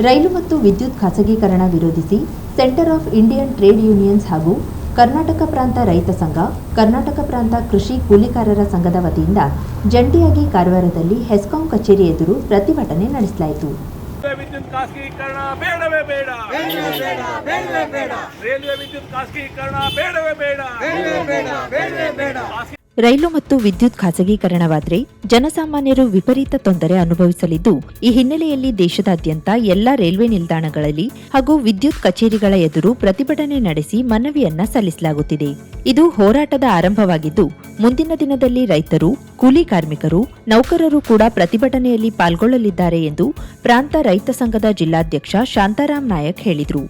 ರೈಲು ಮತ್ತು ವಿದ್ಯುತ್ ಖಾಸಗೀಕರಣ ವಿರೋಧಿಸಿ centre of Indian trade unions ಹಾಗೂ ಕರ್ನಾಟಕ ಪ್ರಾಂತ ರೈತ ಸಂಘ ಕರ್ನಾಟಕ ಪ್ರಾಂತ ಕೃಷಿ ಕೂಲಿಕಾರರ ಸಂಘದ ವತಿಯಿಂದ ಜಂಟಿಯಾಗಿ ಕಾರವಾರದಲ್ಲಿ ಹೆಸ್ಕಾಂ ಕಚೇರಿ ಎದುರು ಪ್ರತಿಭಟನೆ ನಡೆಸಲಾಯಿತು. ವಿದ್ಯುತ್ ಖಾಸಗೀಕರಣ ಬೇಡವೇ ಬೇಡ. ರೈಲ್ವೆ ವಿದ್ಯುತ್ ಖಾಸಗೀಕರಣ ಬೇಡವೇ ಬೇಡ. ಖಾಸಗಿ- ರೈಲು ಮತ್ತು ವಿದ್ಯುತ್ ಖಾಸಗೀಕರಣವಾದರೆ ಜನಸಾಮಾನ್ಯರು ವಿಪರೀತ ತೊಂದರೆ ಅನುಭವಿಸಲಿದ್ದು, ಈ ಹಿನ್ನೆಲೆಯಲ್ಲಿ ದೇಶದಾದ್ಯಂತ ಎಲ್ಲ ರೈಲ್ವೆ ನಿಲ್ದಾಣಗಳಲ್ಲಿ ಹಾಗೂ ವಿದ್ಯುತ್ ಕಚೇರಿಗಳ ಎದುರು ಪ್ರತಿಭಟನೆ ನಡೆಸಿ ಮನವಿಯನ್ನ ಸಲ್ಲಿಸಲಾಗುತ್ತಿದೆ. ಇದು ಹೋರಾಟದ ಆರಂಭವಾಗಿದ್ದು, ಮುಂದಿನ ದಿನದಲ್ಲಿ ರೈತರು, ಕೂಲಿ ಕಾರ್ಮಿಕರು, ನೌಕರರು ಕೂಡ ಪ್ರತಿಭಟನೆಯಲ್ಲಿ ಪಾಲ್ಗೊಳ್ಳಲಿದ್ದಾರೆ ಎಂದು ಪ್ರಾಂತ ರೈತ ಸಂಘದ ಜಿಲ್ಲಾಧ್ಯಕ್ಷ ಶಾಂತಾರಾಮ್ ನಾಯಕ್ ಹೇಳಿದರು.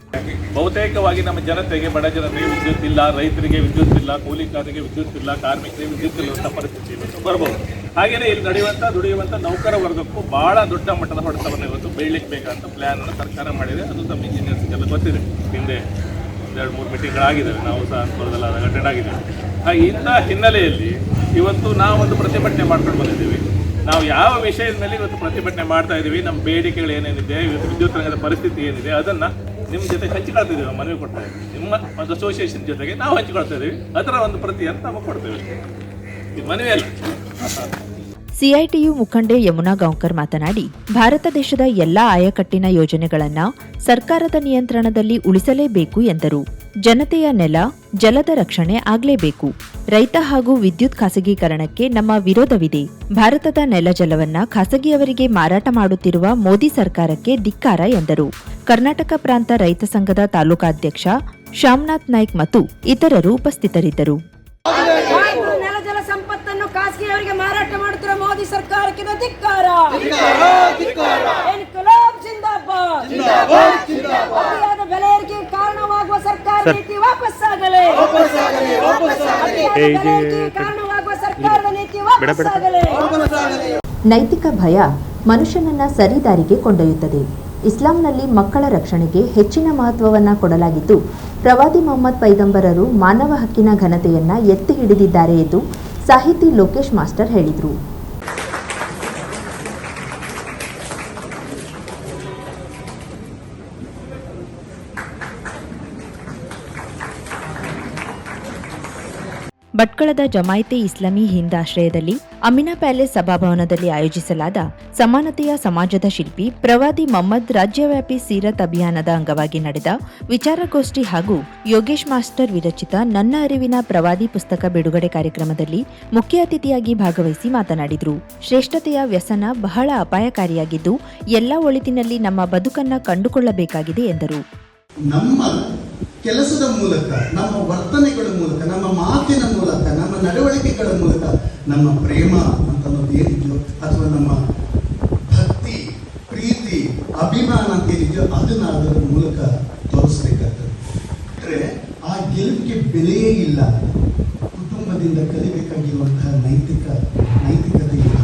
ಬಹುತೇಕವಾಗಿ ನಮ್ಮ ಜನತೆಗೆ ಬಡ ಜನತೆಗೆ ವಿದ್ಯುತ್ ಇಲ್ಲ, ರೈತರಿಗೆ ವಿದ್ಯುತ್ ಇಲ್ಲ ಕೂಲಿಕಾರರಿಗೆ ವಿದ್ಯುತ್ ಇಲ್ಲ, ಕಾರ್ಮಿಕರಿಗೆ ಇಲ್ಲದಂಥ ಪರಿಸ್ಥಿತಿ ಇವತ್ತು ಬರ್ಬೋದು ಹಾಗೆಯೇ ಇಲ್ಲಿ ನಡೆಯುವಂಥ ದುಡಿಯುವಂಥ ನೌಕರ ವರ್ಗಕ್ಕೂ ಬಹಳ ದೊಡ್ಡ ಮಟ್ಟದ ಹೊಡೆತವನ್ನು ಇವತ್ತು ಬೀಳ್ಲಿಕ್ಕೆ ಬೇಕಂತ ಪ್ಲಾನ್ ಅನ್ನು ಸರ್ಕಾರ ಮಾಡಿದೆ. ಅದು ನಮ್ಮ ಇಂಜಿನಿಯರ್ಸ್ಗೆಲ್ಲ ಗೊತ್ತಿದೆ. ಹಿಂದೆ ಒಂದೆರಡು ಮೂರು ಮೀಟಿಂಗ್ಗಳಾಗಿದ್ದಾವೆ ನಾವು ಸಹ ಅನುಕೂಲದಲ್ಲಿ ಅದಾಗ ಅಟೆಂಡ್ ಆಗಿದ್ದೇವೆ ಹಾಗೆ ಇಂಥ ಹಿನ್ನೆಲೆಯಲ್ಲಿ ಇವತ್ತು ನಾವು ಒಂದು ಪ್ರತಿಭಟನೆ ಮಾಡ್ಕೊಂಡು ಬಂದಿದ್ದೀವಿ. ನಾವು ಯಾವ ವಿಷಯದ ಮೇಲೆ ಇವತ್ತು ಪ್ರತಿಭಟನೆ ಮಾಡ್ತಾ ಇದ್ದೀವಿ, ನಮ್ಮ ಬೇಡಿಕೆಗಳು ಏನೇನಿದೆ, ಇವತ್ತು ವಿದ್ಯುತ್ ರಂಗದ ಪರಿಸ್ಥಿತಿ ಏನಿದೆ, ಅದನ್ನು ನಿಮ್ಮ ಜೊತೆ ಹಂಚಿಕೊಳ್ತಿದ್ದೀವಿ, ನಾವು ಮನವಿ ಕೊಡ್ತಾ ಇದ್ದೀವಿ. ನಿಮ್ಮ ಒಂದು ಅಸೋಸಿಯೇಷನ್ ಜೊತೆಗೆ ನಾವು ಹಂಚಿಕೊಳ್ತಾ ಇದ್ದೀವಿ. ಅದರ ಒಂದು ಪ್ರತಿಯನ್ನು ನಾವು ಕೊಡ್ತೇವೆ. ಮನವಿ ಅಲ್ಲ. ಸಿಐಟಿಯು ಮುಖಂಡೆ ಯಮುನಾ ಗಾಂವ್ಕರ್ ಮಾತನಾಡಿ ಭಾರತ ದೇಶದ ಎಲ್ಲಾ ಆಯಕಟ್ಟಿನ ಯೋಜನೆಗಳನ್ನು ಸರ್ಕಾರದ ನಿಯಂತ್ರಣದಲ್ಲಿ ಉಳಿಸಲೇಬೇಕು ಎಂದರು. ಜನತೆಯ ನೆಲ ಜಲದ ರಕ್ಷಣೆ ಆಗ್ಲೇಬೇಕು. ರೈತ ಹಾಗೂ ವಿದ್ಯುತ್ ಖಾಸಗೀಕರಣಕ್ಕೆ ನಮ್ಮ ವಿರೋಧವಿದೆ. ಭಾರತದ ನೆಲ ಜಲವನ್ನ ಖಾಸಗಿಯವರಿಗೆ ಮಾರಾಟ ಮಾಡುತ್ತಿರುವ ಮೋದಿ ಸರ್ಕಾರಕ್ಕೆ ಧಿಕ್ಕಾರ ಎಂದರು. ಕರ್ನಾಟಕ ಪ್ರಾಂತ ರೈತ ಸಂಘದ ತಾಲೂಕಾಧ್ಯಕ್ಷ ಶ್ಯಾಮನಾಥ್ ನಾಯ್ಕ್ ಮತ್ತು ಇತರರು ಉಪಸ್ಥಿತರಿದ್ದರು ಹಾಗೂ ನೆಲ ಜಲ ಸಂಪತ್ತನ್ನು ಖಾಸಗಿಯವರಿಗೆ ಮಾರಾಟ ಮಾಡುತ್ತಿರುವ ಮೋದಿ ಸರ್ಕಾರಕ್ಕೆ ಇದು ಧಿಕ್ಕಾರ ಇನ್ಕಲಾಬ್ ಜಿಂದಾಬಾದ್ ಅತಿಯಾದ ಬೆಲೆ ಕಾರಣವಾಗುವ ಸರ್ಕಾರ ನೀತಿ ವಾಪಸ್ ಕಾರಣವಾಗುವ ಸರ್ಕಾರದ ನೀತಿ ನೈತಿಕ ಭಯ ಮನುಷ್ಯನನ್ನ ಸರಿದಾರಿಗೆ ಕೊಂಡೊಯ್ಯುತ್ತದೆ. ಇಸ್ಲಾಂನಲ್ಲಿ ಮಕ್ಕಳ ರಕ್ಷಣೆಗೆ ಹೆಚ್ಚಿನ ಮಹತ್ವವನ್ನ ಕೊಡಲಾಗಿದ್ದು ಪ್ರವಾದಿ ಮೊಹಮ್ಮದ್ ಪೈಗಂಬರರು ಮಾನವ ಹಕ್ಕಿನ ಘನತೆಯನ್ನ ಎತ್ತಿ ಹಿಡಿದಿದ್ದಾರೆ ಎಂದು ಸಾಹಿತಿ ಲೋಕೇಶ್ ಮಾಸ್ಟರ್ ಹೇಳಿದರು. ಭಟ್ಕಳದ ಜಮಾಯಿತೆ ಇಸ್ಲಾಮಿ ಹಿಂದ್ ಆಶ್ರಯದಲ್ಲಿ ಅಮಿನಾ ಪ್ಯಾಲೇಸ್ ಸಭಾಭವನದಲ್ಲಿ ಆಯೋಜಿಸಲಾದ ಸಮಾನತೆಯ ಸಮಾಜದ ಶಿಲ್ಪಿ ಪ್ರವಾದಿ ಮೊಹಮ್ಮದ್ ರಾಜ್ಯವ್ಯಾಪಿ ಸೀರತ್ ಅಭಿಯಾನದ ಅಂಗವಾಗಿ ನಡೆದ ವಿಚಾರಗೋಷ್ಠಿ ಹಾಗೂ ಯೋಗೇಶ್ ಮಾಸ್ಟರ್ ವಿರಚಿತ ನನ್ನ ಅರಿವಿನ ಪ್ರವಾದಿ ಪುಸ್ತಕ ಬಿಡುಗಡೆ ಕಾರ್ಯಕ್ರಮದಲ್ಲಿ ಮುಖ್ಯ ಅತಿಥಿಯಾಗಿ ಭಾಗವಹಿಸಿ ಮಾತನಾಡಿದರು. ಶ್ರೇಷ್ಠತೆಯ ವ್ಯಸನ ಬಹಳ ಅಪಾಯಕಾರಿಯಾಗಿದ್ದು ಎಲ್ಲ ಒಳಿತಿನಲ್ಲಿ ನಮ್ಮ ಬದುಕನ್ನ ಕಂಡುಕೊಳ್ಳಬೇಕಾಗಿದೆ ಎಂದರು. ಕೆಲಸದ ಮೂಲಕ, ನಮ್ಮ ವರ್ತನೆಗಳ ಮೂಲಕ, ನಮ್ಮ ಮಾತಿನ ಮೂಲಕ, ನಮ್ಮ ನಡವಳಿಕೆಗಳ ಮೂಲಕ ನಮ್ಮ ಪ್ರೇಮ ಅಂತ ಏನಿದೆಯೋ ಅಥವಾ ನಮ್ಮ ಭಕ್ತಿ, ಪ್ರೀತಿ, ಅಭಿಮಾನ ಅಂತ ಏನಿದೆಯೋ ಅದನ್ನ ಅದರ ಮೂಲಕ ತೋರಿಸ್ಬೇಕಾಗ್ತದೆ. ಆ ಗೆಲುವಿಗೆ ಬೆಲೆಯೇ ಇಲ್ಲ. ಕುಟುಂಬದಿಂದ ಕಲಿಬೇಕಾಗಿರುವಂತಹ ನೈತಿಕ, ನೈತಿಕತೆ ಇಲ್ಲ.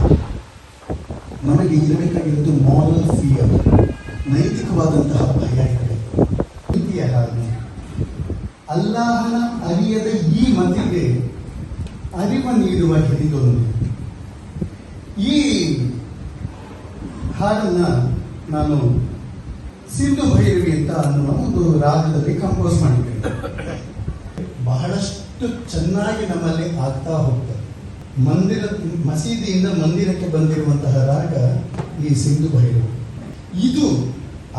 ನಮಗೆ ಇರಬೇಕಾಗಿರೋದು ಮಾರಲ್ ಫಿಯರ್ ನೈತಿಕವಾದಂತಹ ಭಯ ಇದೆ ನೀತಿಯ ಹಾಗೆ ಅಲ್ಲಾಹನ ಅರಿಯದ ಈ ಮತಿಗೆ ಅರಿವ ನೀಡುವ ಹಿಡಿದೊಂದು ಈ ಹಾಡನ್ನ ನಾನು ಸಿಂಧು ಭೈರವಿ ಅಂತ ಅನ್ನುವ ಒಂದು ರಾಗದಲ್ಲಿ ಕಂಪೋಸ್ ಮಾಡಿದ್ದೇನೆ ಬಹಳಷ್ಟು ಚೆನ್ನಾಗಿ ನಮ್ಮಲ್ಲಿ ಆಗ್ತಾ ಹೋಗ್ತದೆ ಮಂದಿರ, ಮಸೀದಿಯಿಂದ ಮಂದಿರಕ್ಕೆ ಬಂದಿರುವಂತಹ ರಾಗ ಈ ಸಿಂಧು ಭೈರವಿ. ಇದು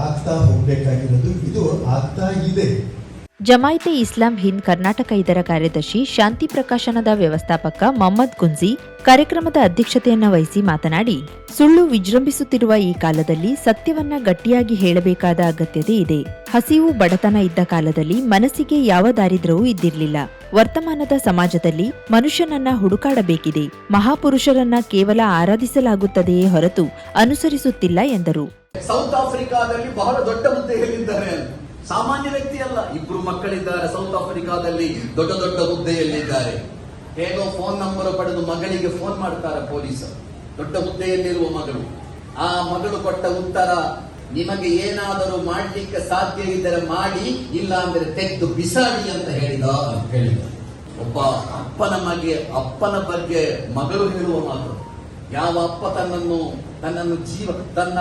ಆಗ್ತಾ ಹೋಗ್ಬೇಕಾಗಿರೋದು, ಇದು ಆಗ್ತಾ ಇದೆ. ಜಮಾಯಿತೆ ಇಸ್ಲಾಂ ಹಿಂದ್ ಕರ್ನಾಟಕ ಇದರ ಕಾರ್ಯದರ್ಶಿ ಶಾಂತಿ ಪ್ರಕಾಶನದ ವ್ಯವಸ್ಥಾಪಕ ಮೊಹಮ್ಮದ್ ಗುಂಜಿ ಕಾರ್ಯಕ್ರಮದ ಅಧ್ಯಕ್ಷತೆಯನ್ನು ವಹಿಸಿ ಮಾತನಾಡಿ, ಸುಳ್ಳು ವಿಜೃಂಭಿಸುತ್ತಿರುವ ಈ ಕಾಲದಲ್ಲಿ ಸತ್ಯವನ್ನ ಗಟ್ಟಿಯಾಗಿ ಹೇಳಬೇಕಾದ ಅಗತ್ಯತೆ ಇದೆ. ಹಸಿವು, ಬಡತನ ಇದ್ದ ಕಾಲದಲ್ಲಿ ಮನಸ್ಸಿಗೆ ಯಾವ ದಾರಿದ್ರ್ಯವೂ ಇದ್ದಿರಲಿಲ್ಲ. ವರ್ತಮಾನದ ಸಮಾಜದಲ್ಲಿ ಮನುಷ್ಯನನ್ನ ಹುಡುಕಾಡಬೇಕಿದೆ. ಮಹಾಪುರುಷರನ್ನ ಕೇವಲ ಆರಾಧಿಸಲಾಗುತ್ತದೆಯೇ ಹೊರತು ಅನುಸರಿಸುತ್ತಿಲ್ಲ ಎಂದರು. ಸೌತ್ ಆಫ್ರಿಕಾದಲ್ಲಿ ಬಹಳ ದೊಡ್ಡ ಸಾಮಾನ್ಯ ವ್ಯಕ್ತಿ ಅಲ್ಲ. ಇಬ್ರು ಮಕ್ಕಳಿದ್ದಾರೆ ಸೌತ್ ಆಫ್ರಿಕಾದಲ್ಲಿ ದೊಡ್ಡ ದೊಡ್ಡ ಹುದ್ದೆಯಲ್ಲಿದ್ದಾರೆ. ಹೇಗೋ ಫೋನ್ ನಂಬರ್ ಪಡೆದು ಮಗಳಿಗೆ ಫೋನ್ ಮಾಡ್ತಾರೆ ಪೊಲೀಸರು ದೊಡ್ಡ ಹುದ್ದೆಯಲ್ಲಿರುವ ಮಗಳು. ಆ ಮಗಳು ಕೊಟ್ಟ ಉತ್ತರ, ನಿಮಗೆ ಏನಾದರೂ ಮಾಡ್ಲಿಕ್ಕೆ ಸಾಧ್ಯ ಇದ್ದರೆ ಮಾಡಿ, ಇಲ್ಲ ಅಂದ್ರೆ ತೆಗೆದು ಬಿಸಾಡಿ ಅಂತ ಹೇಳಿದ ಅಂತ ಹೇಳಿದ. ಒಬ್ಬ ಅಪ್ಪನ ಮಗೆ, ಅಪ್ಪನ ಬಗ್ಗೆ ಮಗಳು ಹೇಳುವ ಮಾತು. ಯಾವ ಅಪ್ಪ ತನ್ನನ್ನು ತನ್ನನ್ನು ಜೀವ, ತನ್ನ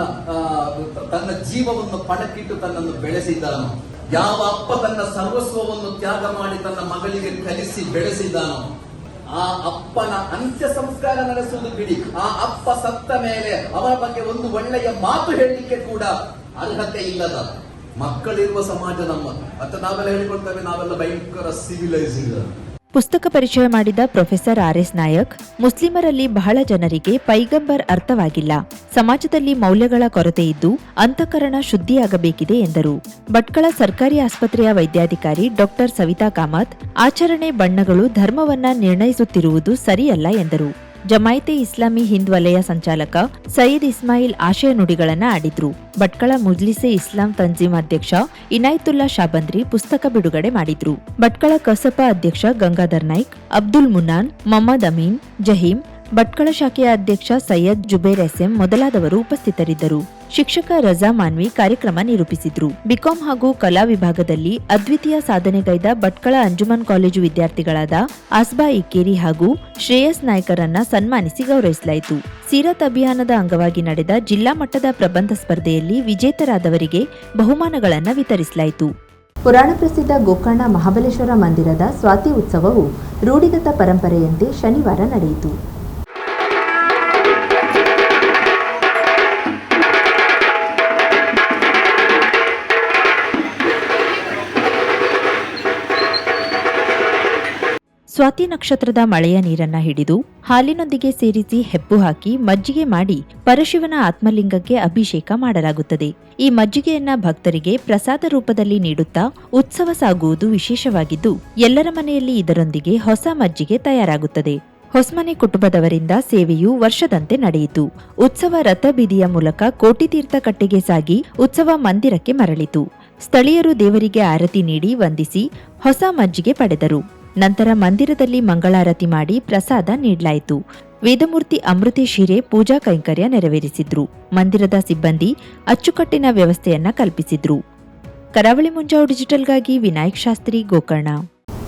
ತನ್ನ ಜೀವವನ್ನು ಪಣಕ್ಕಿಟ್ಟು ತನ್ನನ್ನು ಬೆಳೆಸಿದ್ದಾನೋ, ಯಾವ ಅಪ್ಪ ತನ್ನ ಸರ್ವಸ್ವವನ್ನು ತ್ಯಾಗ ಮಾಡಿ ತನ್ನ ಮಗಳಿಗೆ ಕಲಿಸಿ ಬೆಳೆಸಿದ್ದಾನೋ, ಆ ಅಪ್ಪನ ಅಂತ್ಯ ಸಂಸ್ಕಾರ ನಡೆಸುವುದು ಬಿಡಿ. ಆ ಅಪ್ಪ ಸತ್ತ ಮೇಲೆ ಅವರ ಬಗ್ಗೆ ಒಂದು ಒಳ್ಳೆಯ ಮಾತು ಹೇಳಲಿಕ್ಕೆ ಕೂಡ ಅರ್ಹತೆ ಇಲ್ಲದ ಮಕ್ಕಳಿರುವ ಸಮಾಜ ನಮ್ಮ. ಮತ್ತೆ ನಾವೆಲ್ಲ ಹೇಳಿಕೊಳ್ತೇವೆ, ನಾವೆಲ್ಲ ಭಯಂಕರ ಸಿವಿಲೈಸ್ಡ್ ಪುಸ್ತಕ ಪರಿಚಯ ಮಾಡಿದ ಪ್ರೊಫೆಸರ್ ಆರ್ ಎಸ್ ನಾಯಕ್, ಮುಸ್ಲಿಮರಲ್ಲಿ ಬಹಳ ಜನರಿಗೆ ಪೈಗಂಬರ್ ಅರ್ಥವಾಗಿಲ್ಲ. ಸಮಾಜದಲ್ಲಿ ಮೌಲ್ಯಗಳ ಕೊರತೆ ಇದ್ದು ಅಂತಃಕರಣ ಶುದ್ಧಿಯಾಗಬೇಕಿದೆ ಎಂದರು. ಭಟ್ಕಳ ಸರ್ಕಾರಿ ಆಸ್ಪತ್ರೆಯ ವೈದ್ಯಾಧಿಕಾರಿ ಡಾಕ್ಟರ್ ಸವಿತಾ ಕಾಮತ್, ಆಚರಣೆ ಬಣ್ಣಗಳು ಧರ್ಮವನ್ನ ನಿರ್ಣಯಿಸುತ್ತಿರುವುದು ಸರಿಯಲ್ಲ ಎಂದರು. ಜಮಾಯಿತೆ ಇಸ್ಲಾಮಿ ಹಿಂದ್ ವಲಯ ಸಂಚಾಲಕ ಸಯೀದ್ ಇಸ್ಮಾಯಿಲ್ ಆಶಯ ನುಡಿಗಳನ್ನ ಆಡಿದ್ರು. ಭಟ್ಕಳ ಮುಜ್ಲಿಸೆ ಇಸ್ಲಾಂ ತಂಜೀಮ್ ಅಧ್ಯಕ್ಷ ಇನಾಯ್ತುಲ್ಲಾ ಶಾಬಂದ್ರಿ ಪುಸ್ತಕ ಬಿಡುಗಡೆ ಮಾಡಿದ್ರು. ಭಟ್ಕಳ ಕಸಪ ಅಧ್ಯಕ್ಷ ಗಂಗಾಧರ್ ನಾಯ್ಕ್, ಅಬ್ದುಲ್ ಮುನಾನ್, ಮೊಹಮ್ಮದ್ ಅಮೀನ್ ಜಹೀಂ ಭಟ್ಕಳ ಶಾಖೆಯ ಅಧ್ಯಕ್ಷ ಸೈಯದ್ ಜುಬೇರ್ ಎಸ್ಎಂ ಮೊದಲಾದವರು ಉಪಸ್ಥಿತರಿದ್ದರು. ಶಿಕ್ಷಕ ರಜಾ ಮಾನ್ವಿ ಕಾರ್ಯಕ್ರಮ ನಿರೂಪಿಸಿದ್ರು. ಬಿಕಾಂ ಹಾಗೂ ಕಲಾ ವಿಭಾಗದಲ್ಲಿ ಅದ್ವಿತೀಯ ಸಾಧನೆಗೈದ ಭಟ್ಕಳ ಅಂಜುಮನ್ ಕಾಲೇಜು ವಿದ್ಯಾರ್ಥಿಗಳಾದ ಆಸ್ಬಾ ಇಕ್ಕೇರಿ ಹಾಗೂ ಶ್ರೇಯಸ್ ನಾಯ್ಕರನ್ನ ಸನ್ಮಾನಿಸಿ ಗೌರವಿಸಲಾಯಿತು. ಸೀರತ್ ಅಭಿಯಾನದ ಅಂಗವಾಗಿ ನಡೆದ ಜಿಲ್ಲಾ ಮಟ್ಟದ ಪ್ರಬಂಧ ಸ್ಪರ್ಧೆಯಲ್ಲಿ ವಿಜೇತರಾದವರಿಗೆ ಬಹುಮಾನಗಳನ್ನು ವಿತರಿಸಲಾಯಿತು. ಪುರಾಣ ಪ್ರಸಿದ್ಧ ಗೋಕರ್ಣ ಮಹಾಬಲೇಶ್ವರ ಮಂದಿರದ ಸ್ವಾತಿ ಉತ್ಸವವು ರೂಢಿಗತ ಪರಂಪರೆಯಂತೆ ಶನಿವಾರ ನಡೆಯಿತು. ಸ್ವಾತಿ ನಕ್ಷತ್ರದ ಮಳೆಯ ನೀರನ್ನ ಹಿಡಿದು ಹಾಲಿನೊಂದಿಗೆ ಸೇರಿಸಿ ಹೆಪ್ಪು ಹಾಕಿ ಮಜ್ಜಿಗೆ ಮಾಡಿ ಪರಶಿವನ ಆತ್ಮಲಿಂಗಕ್ಕೆ ಅಭಿಷೇಕ ಮಾಡಲಾಗುತ್ತದೆ. ಈ ಮಜ್ಜಿಗೆಯನ್ನ ಭಕ್ತರಿಗೆ ಪ್ರಸಾದ ರೂಪದಲ್ಲಿ ನೀಡುತ್ತಾ ಉತ್ಸವ ಸಾಗುವುದು ವಿಶೇಷವಾಗಿದ್ದು, ಎಲ್ಲರ ಮನೆಯಲ್ಲಿ ಇದರೊಂದಿಗೆ ಹೊಸ ಮಜ್ಜಿಗೆ ತಯಾರಾಗುತ್ತದೆ. ಹೊಸ್ಮನೆ ಕುಟುಂಬದವರಿಂದ ಸೇವೆಯು ವರ್ಷದಂತೆ ನಡೆಯಿತು. ಉತ್ಸವ ರಥಬೀದಿಯ ಮೂಲಕ ಕೋಟಿತೀರ್ಥ ಕಟ್ಟೆಗೆ ಸಾಗಿ ಉತ್ಸವ ಮಂದಿರಕ್ಕೆ ಮರಳಿತು. ಸ್ಥಳೀಯರು ದೇವರಿಗೆ ಆರತಿ ನೀಡಿ ವಂದಿಸಿ ಹೊಸ ಮಜ್ಜಿಗೆ ಪಡೆದರು. ನಂತರ ಮಂದಿರದಲ್ಲಿ ಮಂಗಳಾರತಿ ಮಾಡಿ ಪ್ರಸಾದ ನೀಡಲಾಯಿತು. ವೇದಮೂರ್ತಿ ಅಮೃತೇಶ್ ಹಿರೆ ಪೂಜಾ ಕೈಂಕರ್ಯ ನೆರವೇರಿಸಿದ್ರು. ಮಂದಿರದ ಸಿಬ್ಬಂದಿ ಅಚ್ಚುಕಟ್ಟಿನ ವ್ಯವಸ್ಥೆಯನ್ನ ಕಲ್ಪಿಸಿದ್ರು. ಕರಾವಳಿ ಮುಂಜಾವು ಡಿಜಿಟಲ್ಗಾಗಿ ವಿನಾಯಕ್ ಶಾಸ್ತ್ರಿ, ಗೋಕರ್ಣ.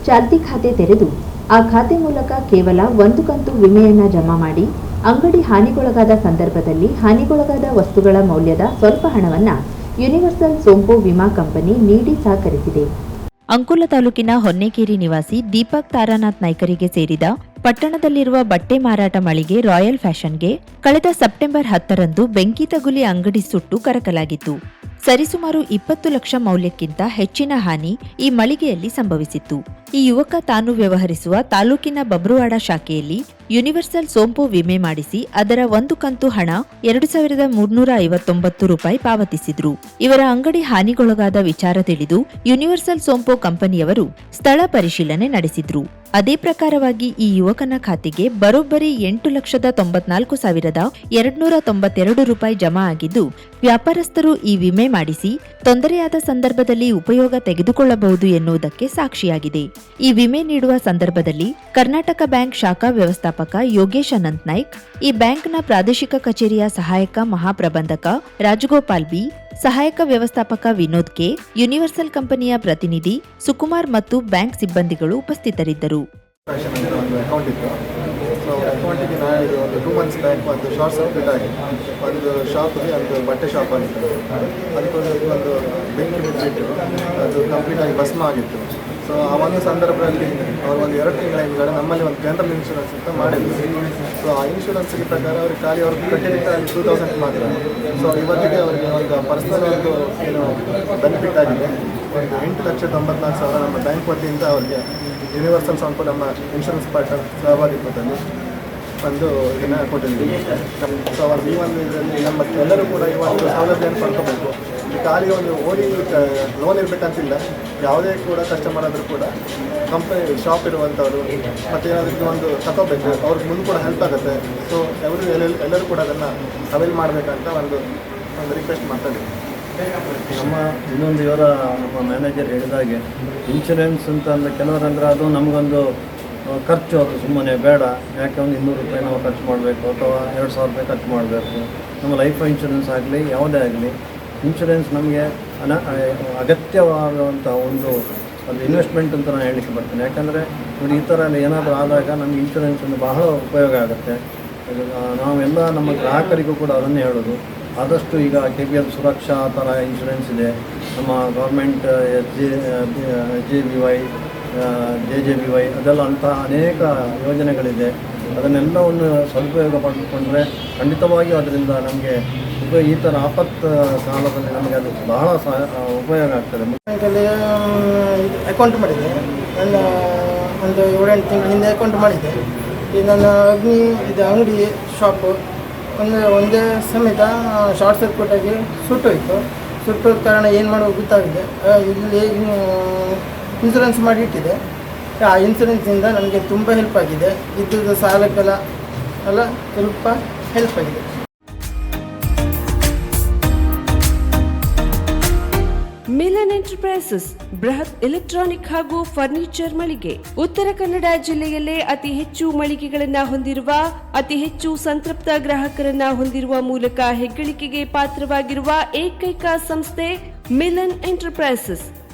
ಚಾಲ್ತಿ ಖಾತೆ ತೆರೆದು ಆ ಖಾತೆ ಮೂಲಕ ಕೇವಲ ಒಂದು ಕಂತು ವಿಮೆಯನ್ನ ಜಮಾ ಮಾಡಿ ಅಂಗಡಿ ಹಾನಿಗೊಳಗಾದ ಸಂದರ್ಭದಲ್ಲಿ ಹಾನಿಗೊಳಗಾದ ವಸ್ತುಗಳ ಮೌಲ್ಯದ ಸ್ವಲ್ಪ ಹಣವನ್ನ ಯೂನಿವರ್ಸಲ್ ಸೋಂಪು ವಿಮಾ ಕಂಪನಿ ನೀಡಿ ಸಹಕರಿಸಿದೆ. ಅಂಕೋಲ ತಾಲೂಕಿನ ಹೊನ್ನೇಕೇರಿ ನಿವಾಸಿ ದೀಪಕ್ ತಾರಾನಾಥ್ ನಾಯ್ಕರಿಗೆ ಸೇರಿದ ಪಟ್ಟಣದಲ್ಲಿರುವ ಬಟ್ಟೆ ಮಾರಾಟ ಮಳಿಗೆ ರಾಯಲ್ ಫ್ಯಾಷನ್ಗೆ ಕಳೆದ ಸೆಪ್ಟೆಂಬರ್ ಹತ್ತರಂದು ಬೆಂಕಿ ತಗುಲಿ ಅಂಗಡಿ ಸುಟ್ಟು ಕರಕಲಾಗಿತ್ತು. ಸರಿಸುಮಾರು ಇಪ್ಪತ್ತು ಲಕ್ಷ ಮೌಲ್ಯಕ್ಕಿಂತ ಹೆಚ್ಚಿನ ಹಾನಿ ಈ ಮಳಿಗೆಯಲ್ಲಿ ಸಂಭವಿಸಿತ್ತು. ಈ ಯುವಕ ತಾನು ವ್ಯವಹರಿಸುವ ತಾಲೂಕಿನ ಬಬ್ರುವಾಡ ಶಾಖೆಯಲ್ಲಿ ಯೂನಿವರ್ಸಲ್ ಸೋಂಪು ವಿಮೆ ಮಾಡಿಸಿ ಅದರ ಒಂದು ಕಂತು ಹಣ ಎರಡು ಸಾವಿರದ ಮೂರ್ನೂರ ಐವತ್ತೊಂಬತ್ತು ರೂಪಾಯಿ ಪಾವತಿಸಿದ್ರು. ಇವರ ಅಂಗಡಿ ಹಾನಿಗೊಳಗಾದ ವಿಚಾರ ತಿಳಿದು ಯೂನಿವರ್ಸಲ್ ಸೋಂಪು ಕಂಪನಿಯವರು ಸ್ಥಳ ಪರಿಶೀಲನೆ ನಡೆಸಿದ್ರು. ಅದೇ ಪ್ರಕಾರವಾಗಿ ಈ ಯುವಕನ ಖಾತೆಗೆ ಬರೋಬ್ಬರಿ ಎಂಟು ಲಕ್ಷದ ತೊಂಬತ್ನಾಲ್ಕು ಸಾವಿರದ ಎರಡ್ನೂರ ತೊಂಬತ್ತೆರಡು ರೂಪಾಯಿ ಜಮಾ ಆಗಿದ್ದು, ವ್ಯಾಪಾರಸ್ಥರು ಈ ವಿಮೆ ಮಾಡಿಸಿ ತೊಂದರೆಯಾದ ಸಂದರ್ಭದಲ್ಲಿ ಉಪಯೋಗ ತೆಗೆದುಕೊಳ್ಳಬಹುದು ಎನ್ನುವುದಕ್ಕೆ ಸಾಕ್ಷಿಯಾಗಿದೆ. ಈ ವಿಮೆ ನೀಡುವ ಸಂದರ್ಭದಲ್ಲಿ ಕರ್ನಾಟಕ ಬ್ಯಾಂಕ್ ಶಾಖಾ ವ್ಯವಸ್ಥಾಪಕ ಯೋಗೇಶ್ ಅನಂತ್ ನಾಯ್ಕ್, ಈ ಬ್ಯಾಂಕ್ನ ಪ್ರಾದೇಶಿಕ ಕಚೇರಿಯ ಸಹಾಯಕ ಮಹಾಪ್ರಬಂಧಕ ರಾಜಗೋಪಾಲ್ ಬಿ, ಸಹಾಯಕ ವ್ಯವಸ್ಥಾಪಕ ವಿನೋದ್ ಕೆ, ಯೂನಿವರ್ಸಲ್ ಕಂಪನಿಯ ಪ್ರತಿನಿಧಿ ಸುಕುಮಾರ್ ಮತ್ತು ಬ್ಯಾಂಕ್ ಸಿಬ್ಬಂದಿಗಳು ಉಪಸ್ಥಿತರಿದ್ದರು. ಸೊ ಆ ಒಂದು ಸಂದರ್ಭದಲ್ಲಿ ಅವರು ಒಂದು ಎರಡು ತಿಂಗಳ ಹಿಂದ್ಗಡೆ ನಮ್ಮಲ್ಲಿ ಒಂದು ಜನರಲ್ ಇನ್ಶೂರೆನ್ಸ್ ಅಂತ ಮಾಡಿದ್ರು. ಸೊ ಆ ಇನ್ಶೂರೆನ್ಸ್ಗೆ ಪ್ರಕಾರ ಅವ್ರಿಗೆ ಖಾಲಿ ಅವ್ರಿಗೆ ಕಟ್ಟಿದ್ದಕ್ಕೆ ಅಲ್ಲಿ ಟೂ ತೌಸಂಡ್ ಮಾತ್ರ. ಸೊ ಇವತ್ತಿಗೆ ಅವರಿಗೆ ಒಂದು ಪರ್ಸನಲ್ ಒಂದು ಏನು ಬೆನಿಫಿಟ್ ಆಗಿದೆ. ಒಂದು ಎಂಟು ಲಕ್ಷ ತೊಂಬತ್ನಾಲ್ಕು ಸಾವಿರ ನಮ್ಮ ಬ್ಯಾಂಕ್ ವತಿಯಿಂದ ಅವರಿಗೆ ಯೂನಿವರ್ಸಲ್ ಸಂಪು ನಮ್ಮ ಇನ್ಶೂರೆನ್ಸ್ ಪಾರ್ಟ್ನರ್ ಸಹಭಾಗಿತ್ವದಲ್ಲಿ ಒಂದು ಇದನ್ನು ಕೊಟ್ಟಿದ್ದೀವಿ. ಸೊ ಅವ್ರ ಈ ಒಂದು ಇದರಲ್ಲಿ ನಮ್ಮ ಎಲ್ಲರೂ ಕೂಡ ಈ ಒಂದು ಸೌಲಭ್ಯವನ್ನು ಪಡ್ಕೋಬೇಕು. ಖಾಲಿ ಒಂದು ಓಡಿ ಲೋನ್ ಇರಬೇಕಂತಿಲ್ಲ ಯಾವುದೇ ಕೂಡ ಕಸ್ಟಮರ್ ಆದರೂ ಕೂಡ ಕಂಪನಿ ಶಾಪ್ ಇರುವಂಥವ್ರು ಮತ್ತು ಏನಾದರೂ ಒಂದು ತಗೋಬೇಕು ಅವ್ರಿಗೆ ಮುಂದೆ ಕೂಡ ಹೆಲ್ಪ್ ಆಗುತ್ತೆ. ಸೊ ಎಲ್ಲರೂ ಎಲ್ಲ- ಎಲ್ಲರೂ ಕೂಡ ಅದನ್ನು ಅವೈಲ್ ಮಾಡಬೇಕಂತ ಒಂದು ಒಂದು ರಿಕ್ವೆಸ್ಟ್ ಮಾಡ್ತಾ ನಮ್ಮ ಇನ್ನೊಂದು ಇವರ ನಮ್ಮ ಮ್ಯಾನೇಜರ್ ಹೇಳಿದಾಗೆ ಇನ್ಶೂರೆನ್ಸ್ ಅಂತ ಅಂದರೆ ಕೆಲವರಂದ್ರೆ ಅದು ನಮಗೊಂದು ಖರ್ಚು ಅದು ಸುಮ್ಮನೆ ಬೇಡ. ಯಾಕೆ ಒಂದು ಇನ್ನೂರು ರೂಪಾಯಿ ನಾವು ಖರ್ಚು ಮಾಡಬೇಕು ಅಥವಾ ಎರಡು ಸಾವಿರ ರೂಪಾಯಿ ಖರ್ಚು ಮಾಡಬೇಕು. ನಮ್ಮ ಲೈಫ್ ಇನ್ಶೂರೆನ್ಸ್ ಆಗಲಿ, ಯಾವುದೇ ಆಗಲಿ ಇನ್ಶೂರೆನ್ಸ್ ನಮಗೆ ಅನ ಅಗತ್ಯವಾಗುವಂಥ ಒಂದು ಒಂದು ಇನ್ವೆಸ್ಟ್ಮೆಂಟ್ ಅಂತ ನಾನು ಹೇಳಲಿಕ್ಕೆ ಬರ್ತೀನಿ. ಯಾಕಂದರೆ ನೋಡಿ ಈ ಥರ ಎಲ್ಲ ಏನಾದರೂ ಆದಾಗ ನಮಗೆ ಇನ್ಶೂರೆನ್ಸ್ ಒಂದು ಬಹಳ ಉಪಯೋಗ ಆಗುತ್ತೆ. ನಾವೆಲ್ಲ ನಮ್ಮ ಗ್ರಾಹಕರಿಗೂ ಕೂಡ ಅದನ್ನೇ ಹೇಳೋದು. ಆದಷ್ಟು ಈಗ ಕೆ ಪಿ ಎಲ್ ಸುರಕ್ಷಾ ಥರ ಇನ್ಶೂರೆನ್ಸ್ ಇದೆ. ನಮ್ಮ government S J J B Y J J B Y ಅದೆಲ್ಲ ಅಂತಹ ಅನೇಕ ಯೋಜನೆಗಳಿದೆ. ಅದನ್ನೆಲ್ಲವನ್ನು ಸದುಪಯೋಗ ಪಡೆದುಕೊಂಡ್ರೆ ಖಂಡಿತವಾಗಿಯೂ ಅದರಿಂದ ನಮಗೆ ಉಪಯೋಗ ಈ ಥರ ಆಪತ್ತು ಕಾಲದಲ್ಲಿ ನಮಗೆ ಅದು ಬಹಳ ಸಹ ಉಪಯೋಗ ಆಗ್ತದೆ. ಬ್ಯಾಂಕಲ್ಲಿ ಅಕೌಂಟ್ ಮಾಡಿದೆ. ನನ್ನ ಒಂದು ಏಳೆಂಟು ತಿಂಗಳ ಹಿಂದೆ ಅಕೌಂಟ್ ಮಾಡಿದ್ದೆ ಈ ನನ್ನ ಅಗ್ನಿ, ಇದು ಅಂಗಡಿ ಶಾಪು ಅಂದರೆ ಒಂದೇ ಸಮೇತ ಶಾರ್ಟ್ ಸರ್ಕ್ಯೂಟಾಗಿ ಸುಟ್ಟೋಯಿತು ಸುಟ್ಟೋದ ಕಾರಣ ಏನು ಮಾಡೋದು ಗೊತ್ತಾಗಿದೆ ಇಲ್ಲಿ ಇನ್ಸೂರೆನ್ಸ್ ಮಾಡಿ ಇಟ್ಟಿದೆ ಆ ಇನ್ಸೂರೆನ್ಸಿಂದ ನನಗೆ ತುಂಬ ಹೆಲ್ಪ್ ಆಗಿದೆ. ಇದ್ದದ್ದು ಸಾಲಕ್ಕೆಲ್ಲ ಎಲ್ಲ ಸ್ವಲ್ಪ ಹೆಲ್ಪ್ ಆಗಿದೆ. ಮಿಲನ್ ಎಂಟರ್ಪ್ರೈಸಸ್ ಬೃಹತ್ ಎಲೆಕ್ಟ್ರಾನಿಕ್ ಹಾಗೂ ಫರ್ನಿಚರ್ ಮಳಿಗೆ. ಉತ್ತರ ಕನ್ನಡ ಜಿಲ್ಲೆಯಲ್ಲೇ ಅತಿ ಹೆಚ್ಚು ಮಳಿಗೆಗಳನ್ನು ಹೊಂದಿರುವ, ಅತಿ ಹೆಚ್ಚು ಸಂತೃಪ್ತ ಗ್ರಾಹಕರನ್ನ ಹೊಂದಿರುವ ಮೂಲಕ ಹೆಗ್ಗಳಿಕೆಗೆ ಪಾತ್ರವಾಗಿರುವ ಏಕೈಕ ಸಂಸ್ಥೆ ಮಿಲನ್ ಎಂಟರ್ಪ್ರೈಸಸ್.